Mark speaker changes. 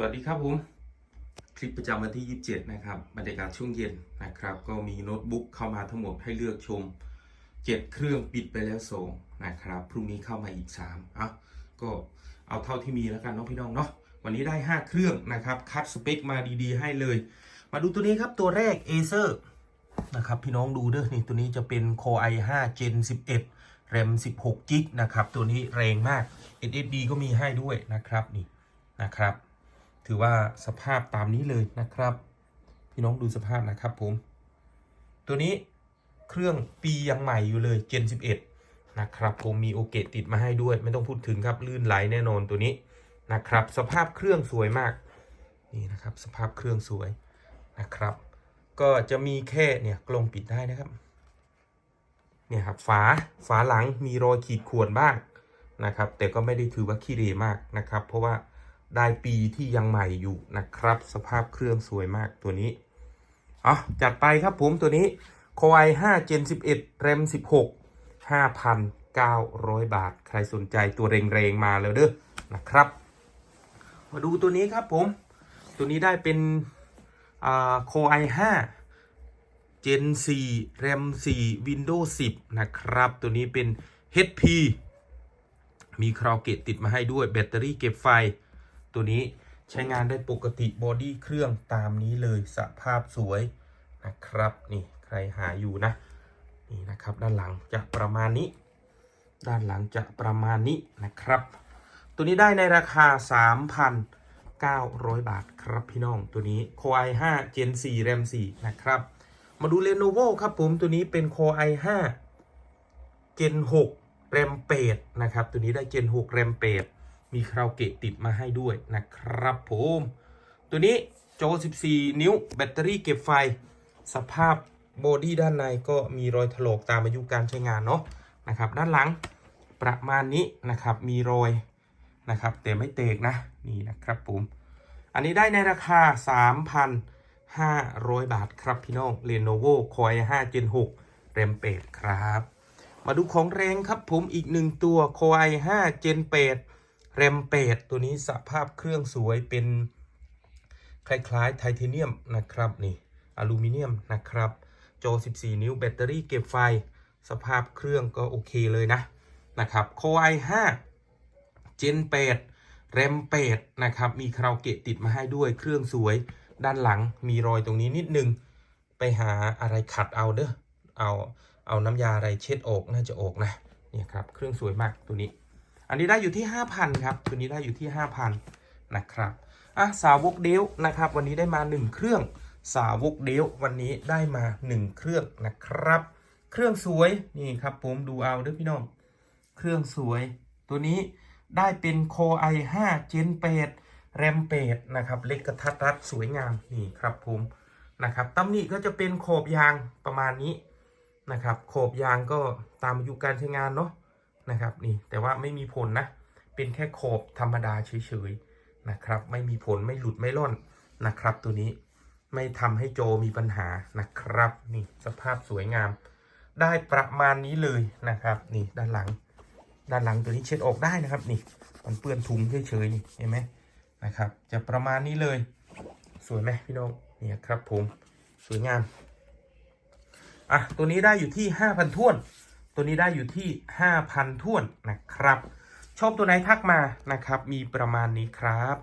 Speaker 1: สวัสดีครับผม คลิปประจำวันที่ 27 นะครับบรรยากาศช่วงเย็นนะครับ ก็มีโน้ตบุ๊กเข้ามาทั้งหมดให้เลือกชม 7 เครื่องปิดไปแล้วสองนะครับ พรุ่งนี้เข้ามาอีก3อะก็เอาเท่าที่มีแล้วกันเนาะพี่น้องเนาะวันนี้ได้ 5 เครื่องนะครับ คัดสเปคมาดีๆ ให้เลย มาดูตัวนี้ครับตัวแรก Acer นะครับพี่น้องดูเด้อนี่ตัวนี้จะเป็น Core i5 Gen 11 RAM 16 g b นะครับ ตัวนี้แรงมาก SSD ก็มีให้ด้วยนะครับนี่นะครับ ถือว่าสภาพตามนี้เลยนะครับ พี่น้องดูสภาพนะครับผม ตัวนี้เครื่องปียังใหม่อยู่เลย Gen 11 นะครับ ผมมีโอเกตติดมาให้ด้วย ไม่ต้องพูดถึงครับลื่นไหลแน่นอนตัวนี้นะครับ สภาพเครื่องสวยมากนี่นะครับ สภาพเครื่องสวยนะครับ ก็จะมีแค่เนี่ยกลงปิดได้นะครับเนี่ยครับฝาฝาหลังมีรอยขีดข่วนบ้างนะครับ แต่ก็ไม่ได้ถือว่าขี้เหร่มากนะครับ เพราะว่า ได้ปีที่ยังใหม่อยู่นะครับ สภาพเครื่องสวยมากตัวนี้เอาจัดไปครับผมตัวนี้ Core i5 Gen 11 RAM 16 5,900 บาท ใครสนใจตัวเรงๆมาแล้วเด้อนะครับ มาดูตัวนี้ครับผม ตัวนี้ได้เป็นอ่า Core i5 Gen 4 RAM 4 Windows 10 นะครับ ตัวนี้เป็น HP มีคราวเกตติดมาให้ด้วยแบตเตอรี่เก็บไฟ ตัวนี้ใช้งานได้ปกติบอดี้เครื่องตามนี้เลยสภาพสวยนะครับนี่ใครหาอยู่นะนี่นะครับด้านหลังจะประมาณนี้ ด้านหลังจะประมาณนี้นะครับ ตัวนี้ได้ในราคา 3,900 บาทครับพี่น้องตัวนี้ Core i5 Gen 4 RAM 4นะครับมาดู Lenovo ครับผมตัวนี้เป็น Core i5 Gen 6 RAM 8นะครับตัวนี้ได้ Gen 6 RAM 8 มีคราวเกตติดมาให้ด้วยนะครับผม ตัวนี้จอ 14 นิ้ว แบตเตอรี่เก็บไฟ สภาพบอดี้ด้านในก็มีรอยถลอกตามอายุการใช้งานเนาะนะครับด้านหลังประมาณนี้นะครับมีรอยนะครับแต่ไม่เตกนะนี่นะครับผม อันนี้ได้ในราคา 3,500 บาทครับพี่น้อง Lenovo Core i5 Gen 6 RAM 8ครับ มาดูของแรงครับผมอีกหนึ่งตัว Core i5 Gen 8 RAM 8ตัวนี้สภาพเครื่องสวยเป็นคล้ายๆไทเทเนียมนะครับนี่อลูมิเนียมนะครับจอ 14 นิ้วแบตเตอรี่เก็บไฟ สภาพเครื่องก็โอเคเลยนะนะครับ Core i5 Gen 8 RAM 8นะครับมีคาราวเกะติดมาให้ด้วยเครื่องสวยด้านหลังมีรอยตรงนี้นิดนึง ไปหาอะไรขัดเอาเด้อเอาเอาน้ำยาอะไรเช็ดออกน่าจะออกนะเนี่ยครับเครื่องสวยมากตัวนี้ อันนี้ได้อยู่ที่ 5,000 ครับ ตัวนี้ได้อยู่ที่ 5,000 นะครับ อะ สาวกเดลนะครับ วันนี้ได้มา 1 เครื่อง สาวกเดลวันนี้ได้มา 1 เครื่องนะครับ เครื่องสวย นี่ครับผมดูเอาเด้อพี่น้อง เครื่องสวย ตัวนี้ได้เป็น Core i5 Gen 8 RAM 8นะครับเล็กกระทัดรัดสวยงาม นี่ครับผมนะครับตำหนิก็จะเป็นขอบยางประมาณนี้นะครับขอบยางก็ตามอายุการใช้งานเนาะ นะครับนี่แต่ว่าไม่มีผลนะ เป็นแค่ขอบธรรมดาเฉยๆนะครับ ไม่มีผลไม่หลุดไม่ร่อนนะครับ ตัวนี้ไม่ทำให้โจมีปัญหานะครับนี่สภาพสวยงาม ได้ประมาณนี้เลยนะครับ นี่ด้านหลัง ด้านหลังตัวนี้เช็ดออกได้นะครับ นี่มันเปื้อนถุงเฉยๆนี่เห็นไหมนะครับ จะประมาณนี้เลย สวยไหมพี่น้องเนี่ยครับผมสวยงามอะตัวนี้ได้อยู่ที่5,000ท้วน ตัวนี้ได้อยู่ที่ 5,000ท่วนนะครับ ชอบตัวไหนทักมานะครับ มีประมาณนี้ครับ